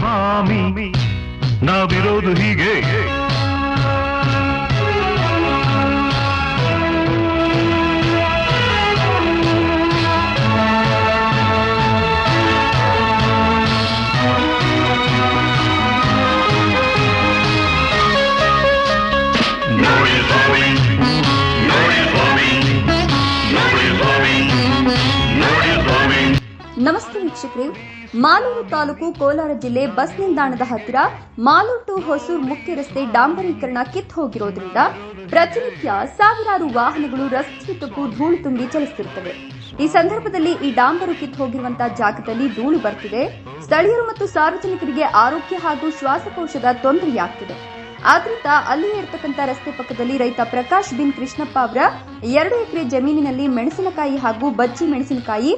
ಸ್ವಾಮಿ ನಾವಿರೋದು ಹೀಗೆ ನಮಸ್ತೆ ವೀಕ್ಷಕರೇ. ಮಾಲೂರು ತಾಲೂಕು ಕೋಲಾರ ಜಿಲ್ಲೆ ಬಸ್ ನಿಲ್ದಾಣದ ಹತ್ತಿರ ಮಾಲೂರು ಟು ಹೊಸೂರು ಮುಖ್ಯ ರಸ್ತೆ ಡಾಂಬರೀಕರಣ ಕಿತ್ತು ಹೋಗಿರೋದ್ರಿಂದ ಪ್ರತಿನಿತ್ಯ ಸಾವಿರಾರು ವಾಹನಗಳು ರಸ್ತೆಯುದ್ದಕ್ಕೂ ಧೂಳು ತುಂಬಿ ಚಲಿಸುತ್ತಿರುತ್ತವೆ ಈ ಸಂದರ್ಭದಲ್ಲಿ ಈ ಡಾಂಬರು ಕಿತ್ತು ಹೋಗಿರುವಂತಹ ಜಾಗದಲ್ಲಿ ಧೂಳು ಬರ್ತಿದೆ. ಸ್ಥಳೀಯರು ಮತ್ತು ಸಾರ್ವಜನಿಕರಿಗೆ ಆರೋಗ್ಯ ಹಾಗೂ ಶ್ವಾಸಕೋಶದ ತೊಂದರೆಯಾಗ್ತಿದೆ. ಆದ್ರಿಂದ ಅಲ್ಲಿಯೇ ಇರತಕ್ಕಂತ ರಸ್ತೆ ಪಕ್ಕದಲ್ಲಿ ರೈತ ಪ್ರಕಾಶ್ ಬಿನ್ ಕೃಷ್ಣಪ್ಪ ಅವರ ಎರಡು ಎಕರೆ ಜಮೀನಿನಲ್ಲಿ ಮೆಣಸಿನಕಾಯಿ ಹಾಗೂ ಬಜ್ಜಿ ಮೆಣಸಿನಕಾಯಿ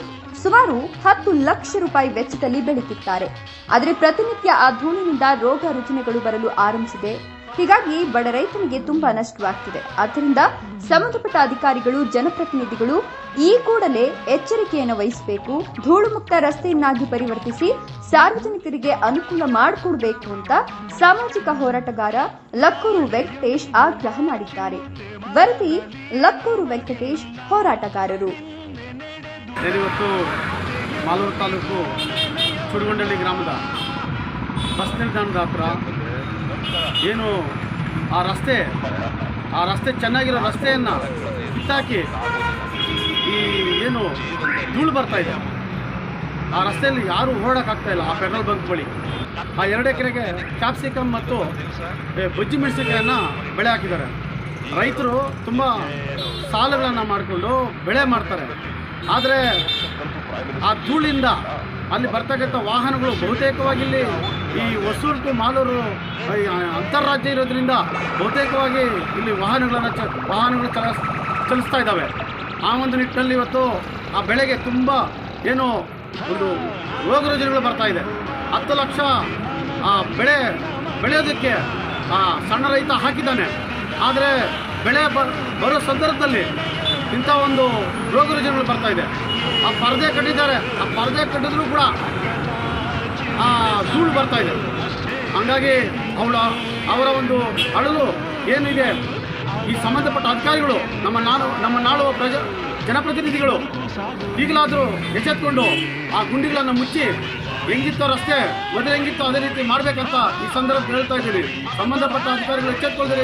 ಸುಮಾರು ಹತ್ತು ಲಕ್ಷ ರೂಪಾಯಿ ವೆಚ್ಚದಲ್ಲಿ ಬೆಳೆಯುತ್ತಿದ್ದಾರೆ ಆದರೆ ಪ್ರತಿನಿತ್ಯ ಆ ಧೂಳಿನಿಂದ ರೋಗ ರುಜಿನಗಳು ಬರಲು ಆರಂಭಿಸಿದೆ. ಹೀಗಾಗಿ ಬಡ ರೈತನಿಗೆ ತುಂಬಾ ನಷ್ಟವಾಗ್ತಿದೆ. ಆದ್ದರಿಂದ ಸಂಬಂಧಪಟ್ಟ ಅಧಿಕಾರಿಗಳು, ಜನಪ್ರತಿನಿಧಿಗಳು ಈ ಕೂಡಲೇ ಎಚ್ಚರಿಕೆಯನ್ನು ವಹಿಸಬೇಕು. ಧೂಳು ಮುಕ್ತ ರಸ್ತೆಯನ್ನಾಗಿ ಪರಿವರ್ತಿಸಿ ಸಾರ್ವಜನಿಕರಿಗೆ ಅನುಕೂಲ ಮಾಡಿಕೊಡಬೇಕು ಅಂತ ಸಾಮಾಜಿಕ ಹೋರಾಟಗಾರ ಲಕ್ಕೂರು ವೆಂಕಟೇಶ್ ಆಗ್ರಹ ಮಾಡಿದ್ದಾರೆ. ವರದಿ ಲಕ್ಕೂರು ವೆಂಕಟೇಶ್ ಹೋರಾಟಗಾರರು. ಮಾಲೂರು ತಾಲೂಕು ಚುಡುಗೊಂಡಳ್ಳಿ ಗ್ರಾಮದ ಬಸ್ ನಿಲ್ದಾಣದ ಹತ್ರ ಏನು ಆ ರಸ್ತೆ ಆ ರಸ್ತೆ ಚೆನ್ನಾಗಿರೋ ರಸ್ತೆಯನ್ನು ಕಿತ್ತಾಕಿ ಈ ಏನು ಧೂಳು ಬರ್ತಾ ಇದೆ. ಆ ರಸ್ತೆಯಲ್ಲಿ ಯಾರೂ ಓಡೋಕ್ಕಾಗ್ತಾ ಇಲ್ಲ, ಆ ಪೆಟ್ರೋಲ್ ಬಂಕ್ ಬಳಿ. ಆ ಎರಡು ಎಕರೆಗೆ ಕ್ಯಾಪ್ಸಿಕಮ್ ಮತ್ತು ಬಜ್ಜಿ ಮೆಣಸಿನಕಾಯನ್ನು ಬೆಳೆ ಹಾಕಿದ್ದಾರೆ. ರೈತರು ತುಂಬ ಸಾಲಗಳನ್ನು ಮಾಡಿಕೊಂಡು ಬೆಳೆ ಮಾಡ್ತಾರೆ. ಆದರೆ ಆ ಧೂಳಿಂದ ಅಲ್ಲಿ ಬರ್ತಕ್ಕಂಥ ವಾಹನಗಳು ಬಹುತೇಕವಾಗಿ ಇಲ್ಲಿ ಈ ಹೊಸೂರು ಟು ಮಾಲೂರು ಅಂತಾರಾಜ್ಯ ಇರೋದ್ರಿಂದ ಬಹುತೇಕವಾಗಿ ಇಲ್ಲಿ ವಾಹನಗಳನ್ನು ಚ ವಾಹನಗಳು ಚಲ, ಚಲಿಸ್ತಾ ಇದ್ದಾವೆ. ಆ ಒಂದು ನಿಟ್ಟಿನಲ್ಲಿ ಇವತ್ತು ಆ ಬೆಳೆಗೆ ತುಂಬ ಏನು ಒಂದು ರೋಗ ರುಜಿನಗಳು ಬರ್ತಾ ಇದೆ. ಹತ್ತು ಲಕ್ಷ, ಆ, ಬೆಳೆ ಬೆಳೆಯೋದಕ್ಕೆ, ಆ, ಸಣ್ಣ ರೈತ ಹಾಕಿದ್ದಾನೆ. ಆದರೆ ಬೆಳೆ ಬರೋ ಸಂದರ್ಭದಲ್ಲಿ ಇಂಥ ಒಂದು ರೋಗ ರುಜಿನಗಳು ಬರ್ತಾ ಇದೆ. ಆ ಪರದೆ ಕಟ್ಟಿದ್ದಾರೆ. ಆ ಪರದೆ ಕಟ್ಟಿದ್ರು ಕೂಡ ಆ ಧೂಳು ಬರ್ತಾ ಇದೆ. ಹಂಗಾಗಿ ಅವಳ, ಅವರ ಒಂದು ಅಳಲು ಏನಿದೆ, ಈ ಸಂಬಂಧಪಟ್ಟ ಅಧಿಕಾರಿಗಳು, ನಮ್ಮ ನಾಡು ನಮ್ಮ ನಾಡು ಪ್ರಜ, ಜನಪ್ರತಿನಿಧಿಗಳು, ಈಗಲಾದರೂ ಎಚ್ಚೆತ್ಕೊಂಡು ಆ ಗುಂಡಿಗಳನ್ನು ಮುಚ್ಚಿ ಹೆಂಗಿತ್ತೋ ರಸ್ತೆ, ಮೊದಲು ಹೆಂಗಿತ್ತೋ ಅದೇ ರೀತಿ ಮಾಡಬೇಕಂತ ಈ ಸಂದರ್ಭ ಹೇಳ್ತಾ ಇದ್ದೀವಿ. ಸಂಬಂಧಪಟ್ಟ ಅಧಿಕಾರಿಗಳು ಎಚ್ಚೆತ್ಕೊಳ್ತಾರೆ.